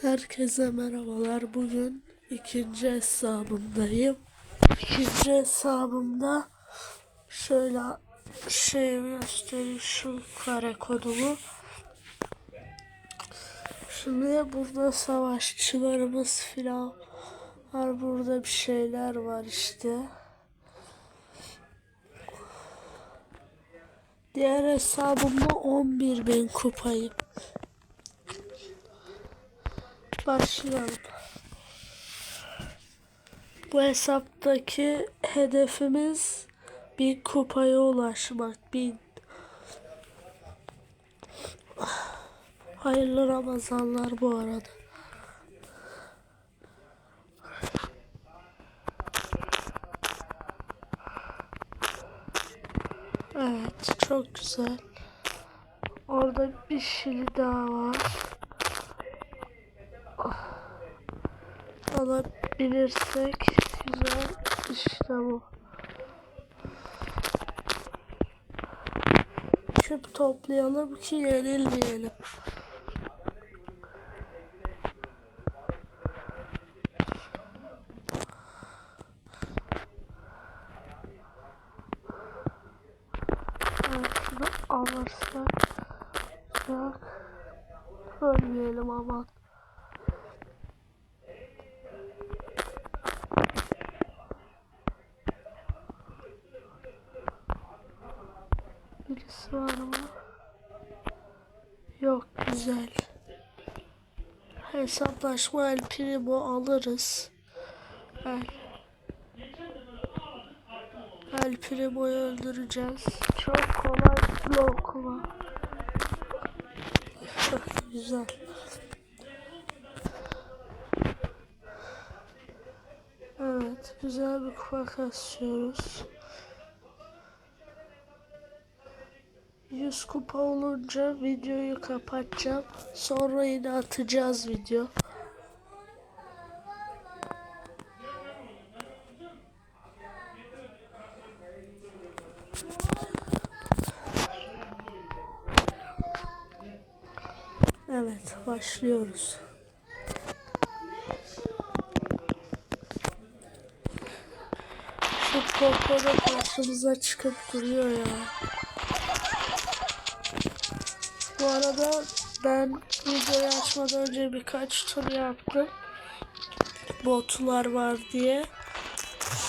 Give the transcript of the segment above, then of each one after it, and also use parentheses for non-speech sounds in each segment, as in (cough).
Herkese merhabalar. Bugün ikinci hesabımdayım. İkinci hesabımda şöyle şey göstereyim şu kare kodumu. Şimdi burada savaşçılarımız filan var. Burada bir şeyler var işte. Diğer hesabımda 11 bin kupayım. Başlayalım. Bu hesaptaki hedefimiz bir kupaya ulaşmak. Bin. Hayırlı Ramazanlar bu arada. Evet, çok güzel. Orada bir şili daha var. Alabilirsek güzel. İşte bu. Küp toplayalım ki yenilmeyelim. Evet, şunu alırsak bak ölmeyelim aman. Birisi var mı? Yok güzel. Hesaplaşma El Primo alırız. El. El Primo'yu öldüreceğiz. Çok kolay blokuma. güzel. Evet, güzel bir kupa kasıyoruz. 100 kupa olunca videoyu kapatacağım. Sonra yine atacağız video. Evet, başlıyoruz. Şu da karşımıza çıkıp duruyor ya. Bu arada ben videoyu açmadan önce birkaç tur yaptım. Botlar var diye.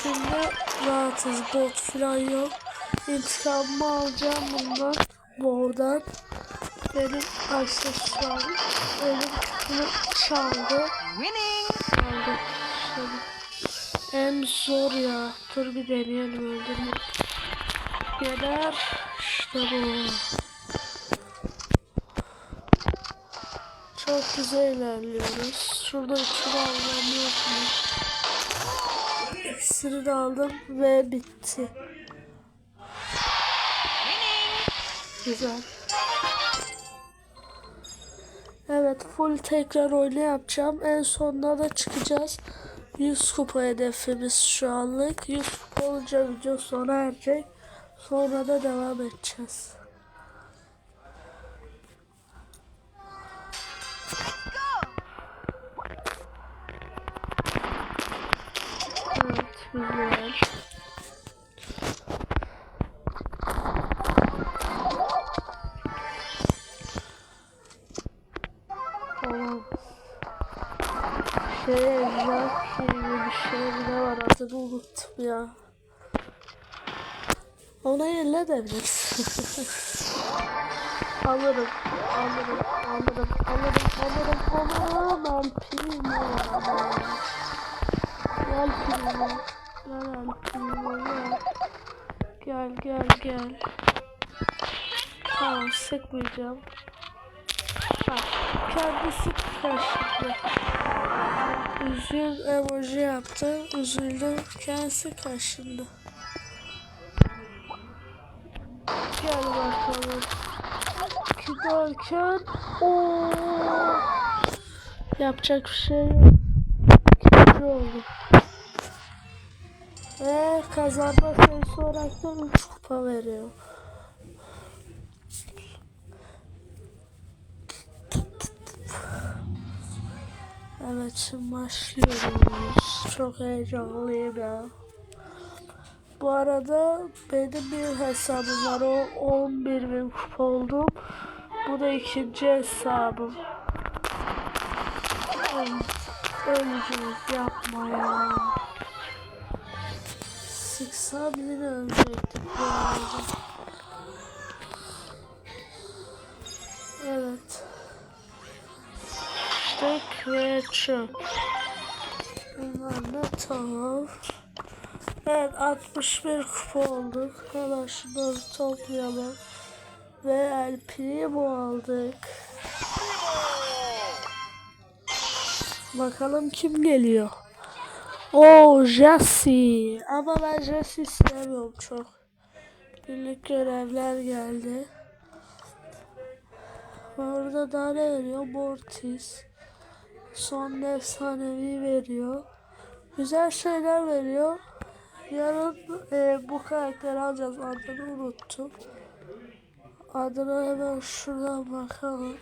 Şimdi rahatız. Bot falan yok. İntikamımı alacağım bundan. Bu oradan. Benim aksesuarım. Benim küpümü çaldı. Çaldı. En zor ya. Dur bir deneyelim öldürme. Geber. İşte bu. Çok güzel ilerliyoruz. Şurada iki almam yok mu? İkisini de aldım ve bitti. Güzel. Evet full tekrar oyunu yapacağım. En sonunda da çıkacağız. 100 kupa hedefimiz şu anlık. 100 kupa olunca video sona erecek. Sonra da devam edeceğiz. Ona yenilebiliriz. alırım, (laughs) alırım, alırım, alırım, alırım, alırım. Alpino. Gel Primo. Gel Primo gel. Gel gel gel. Tamam sıkmayacağım. Bak kendisi karşıladı. Üzül emoji yaptı. Üzüldü. Kendisi karşında. Gel bakalım. Giderken ooo yapacak bir şey yok. İkinci oldu. Ve kazanma sayısı olarak da 3 kupa veriyor. Evet başlıyoruz. Çok heyecanlıyım ya. Bu arada benim bir hesabım var. O 11 bin kupa oldum. Bu da ikinci hesabım. Öleceğiz yapma ya. Sıksam yine ölecektim bu arada. Evet. İşte creature. Bunlar da tamam. Evet 61 kupa olduk. Hemen şunları toplayalım. Ve El Primo aldık. Bakalım kim geliyor. Oo Jesse. Ama ben Jesse istemiyorum çok. Günlük görevler geldi. Orada daha ne veriyor? Mortis. Son efsanevi veriyor. Güzel şeyler veriyor. Yarın e, bu karakteri alacağız. Adını unuttum. Adına hemen şuradan bakalım.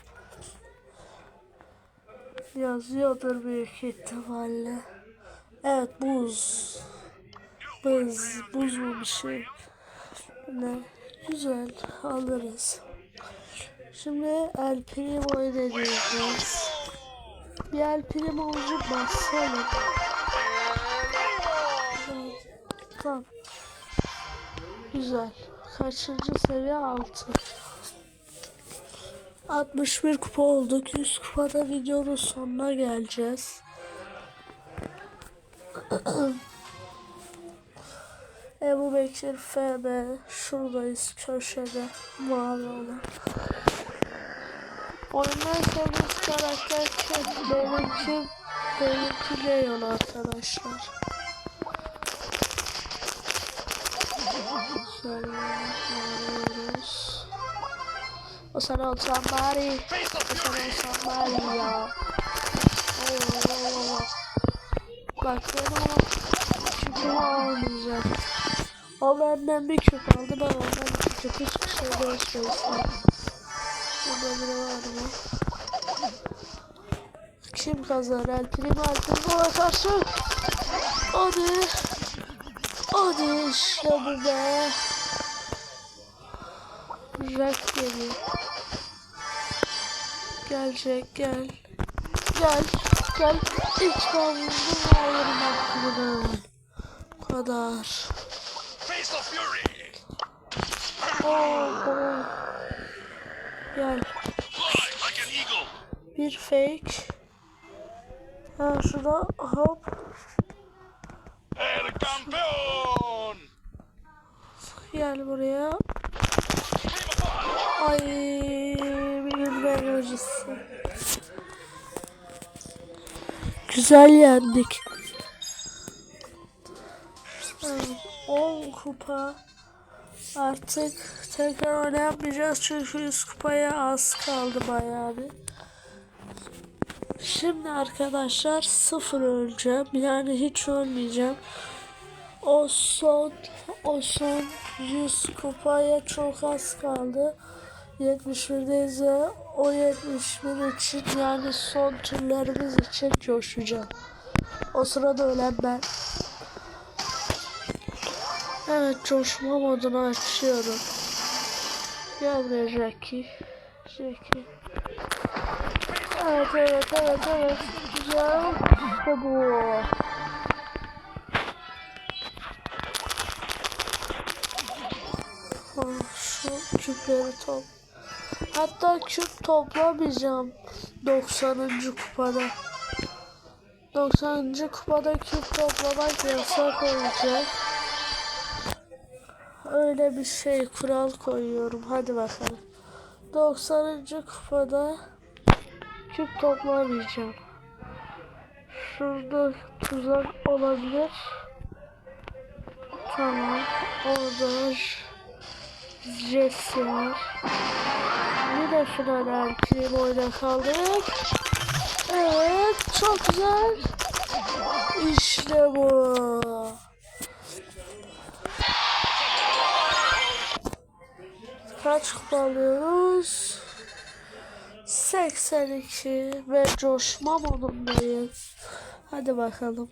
Yazıyordur büyük ihtimalle. Evet buz. Buz. Buz mu bir şey. Ne? Güzel alırız. Şimdi El Primo'yu deneyeceğiz. Bir El Primo'muzu basalım. Tamam. Güzel. Kaçıncı seviye 6. 61 kupa olduk. 100 kupada videonun sonuna geleceğiz. (clears throat) Ebu Bekir FB şuradayız köşede mavi olan. Oyundan sevdiğiniz karakter kim? Benimki, benimki Leon arkadaşlar. Şöyle arıyoruz. O sana olsan bari. O sana olsan bari ya. Oo, oo, oo. Bak ben ama küpümü almayacağım. O benden bir küp aldı. Ben ondan iki küp hiçbir şey değişmeyiz. Burada biri var mı? Kim kazanır? El Primo El Primo'ya karşı. Hadi. Hadi işte bu be. Jack geliyor. Gelecek gel. Gel. Gel. Ben vurdum ayırım hakkını. Bu kadar. Oo, oo. Gel. Bir fake. Ha şurada hop. Gel buraya. Ay bir enerjisi. Güzel yendik. Evet, 10 kupa. Artık tekrar oynayamayacağız çünkü 100 kupaya az kaldı bayağı bir. Şimdi arkadaşlar sıfır öleceğim. Yani hiç ölmeyeceğim. O son o son 100 kupaya çok az kaldı. 71'deyiz ve o 71 için yani son turlarımız için coşacağım. O sırada ölen ben. Evet coşma modunu açıyorum. Gel buraya Jackie. Jackie. Evet evet evet evet. Güzel. İşte bu. Şu küpleri top. Hatta küp toplamayacağım 90. kupada. 90. kupada küp toplamak yasak olacak. Öyle bir şey kural koyuyorum. Hadi bakalım. 90. kupada küp toplamayacağım. Şurada tuzak olabilir. Tamam. Orada Jesse var. Bir de final erkeğim oyuna kaldık. Evet. Çok güzel. İşte bu. Kaç kupa alıyoruz? 82 ve coşma modundayız. Hadi bakalım.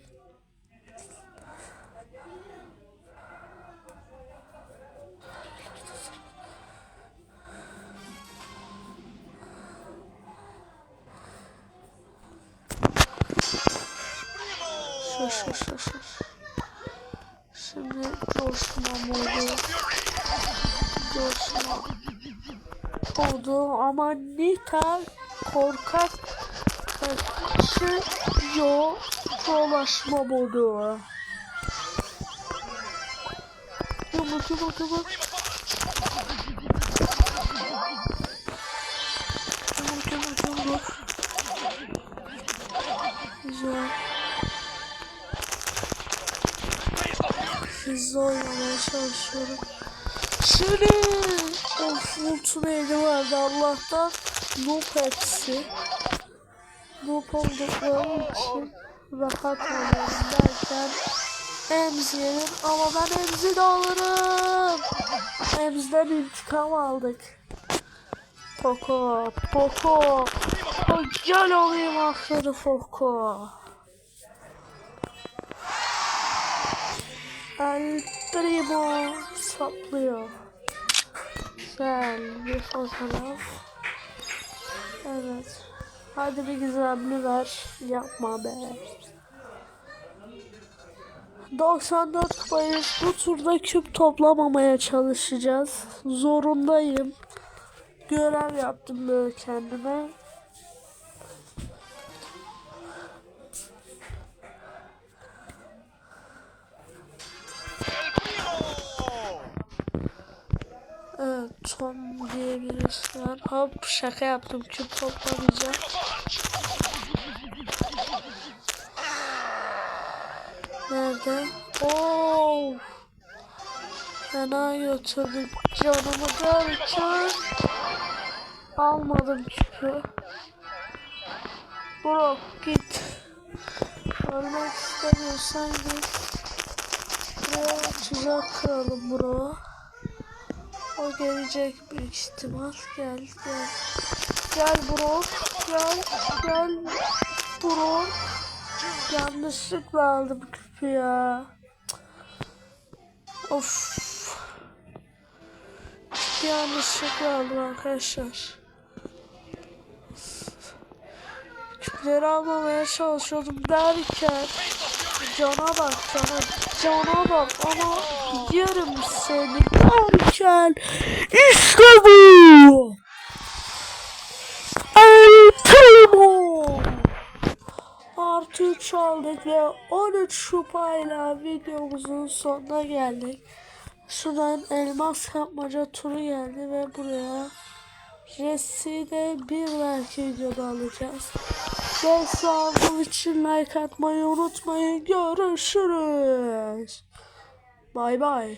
Şimdi coşma modu. Coşma oldu ama Nita korkak kaçıyor dolaşma modu. Yumruk yumruk yumruk. Hızlı oynamaya çalışıyorum. Şimdi of ultun eli vardı Allah'tan noob hepsi. Noob oldukları için rahat oluyorum derken Emz yerim ama ben Emz'i de alırım. Emz'den intikam aldık. Poco, Poco. O gel olayım aferin Poco. El Primo saplıyor. Güzel bir fotoğraf. Evet. Hadi bir gizemli ver. Yapma be. 94 kupayız. Bu turda küp toplamamaya çalışacağız. Zorundayım. Görev yaptım böyle kendime. Tom diye birisi var. Hop şaka yaptım. Küp toplamayacağım. Nerede? Oo. Fena götürdük canımı derken almadım küpü. Bro git. Ölmek istemiyorsan git. Buraya tuzak kuralım bro. O gelecek büyük ihtimal. Gel gel. Gel bro. Gel. Gel. Bro. Yanlışlıkla aldım küpü ya. Of. Yanlışlıkla aldım arkadaşlar. Küpleri almamaya çalışıyordum derken Cana bak cana cana bak. Ama yerim seni. Derken işte bu. El Primo Artı 3 aldık ve 13 şupayla videomuzun sonuna geldik. Şuradan elmas kapmaca turu geldi ve buraya Jesse'yi de bir dahaki videoda alacağız. Ve sağlığı için like atmayı unutmayın. Görüşürüz. Bay bay.